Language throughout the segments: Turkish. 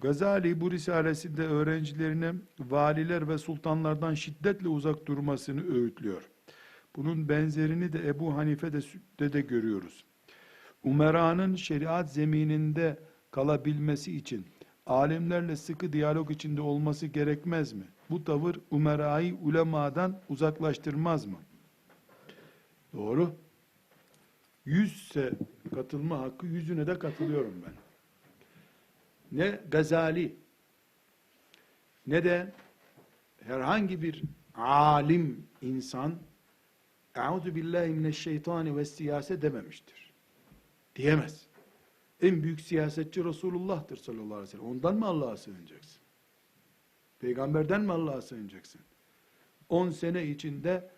Gazali bu risalesinde öğrencilerine valiler ve sultanlardan şiddetle uzak durmasını öğütlüyor. Bunun benzerini de Ebu Hanife'de de, de görüyoruz. Umera'nın şeriat zemininde kalabilmesi için alimlerle sıkı diyalog içinde olması gerekmez mi? Bu tavır umerayı ulemadan uzaklaştırmaz mı? Doğru. Yüzse katılma hakkı yüzüne de katılıyorum ben. Ne Gazali ne de herhangi bir alim insan Euzu billahi mineşşeytani ve siyase dememiştir. Diyemez. En büyük siyasetçi Resulullah'tır sallallahu aleyhi ve sellem. Ondan mı Allah'a sığınacaksın? Peygamberden mi Allah'a sığınacaksın? 10 sene içinde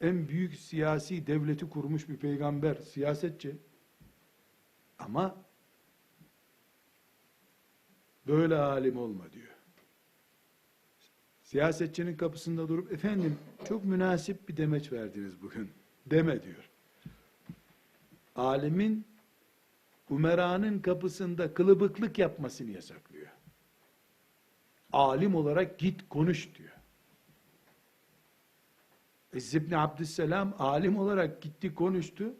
en büyük siyasi devleti kurmuş bir peygamber, siyasetçi. Ama böyle alim olma diyor. Siyasetçinin kapısında durup efendim çok münasip bir demeç verdiniz bugün deme diyor. Alimin umeranın kapısında kılıbıklık yapmasını yasaklıyor. Alim olarak git konuş diyor. İzz ibn Abdüsselam alim olarak gitti konuştu.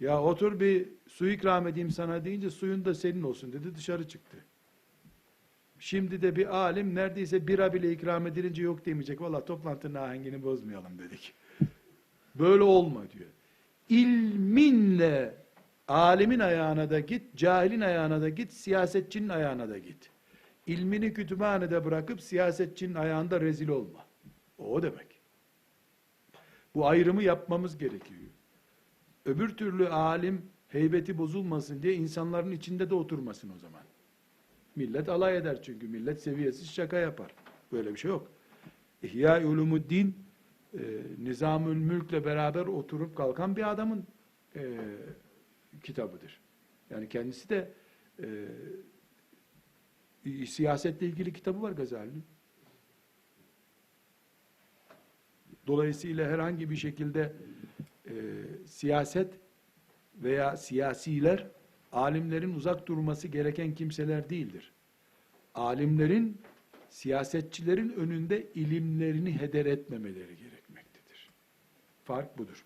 Ya otur bir su ikram edeyim sana deyince suyun da senin olsun dedi dışarı çıktı. Şimdi de bir alim neredeyse bira bile ikram edilince yok demeyecek. Valla toplantının ahengini bozmayalım dedik. Böyle olma diyor. İlminle alimin ayağına da git, cahilin ayağına da git, siyasetçinin ayağına da git. İlmini kütüphanede bırakıp siyasetçinin ayağında rezil olma. O demek. Bu ayrımı yapmamız gerekiyor. Öbür türlü alim heybeti bozulmasın diye insanların içinde de oturmasın o zaman. Millet alay eder çünkü millet seviyesiz şaka yapar. Böyle bir şey yok. İhya Ulumuddin e, Nizamül Mülk'le beraber oturup kalkan bir adamın e, kitabıdır. Yani kendisi de e, siyasetle ilgili kitabı var Gazali'nin. Dolayısıyla herhangi bir şekilde e, siyaset veya siyasiler alimlerin uzak durması gereken kimseler değildir. Alimlerin siyasetçilerin önünde ilimlerini heder etmemeleri gerekmektedir. Fark budur.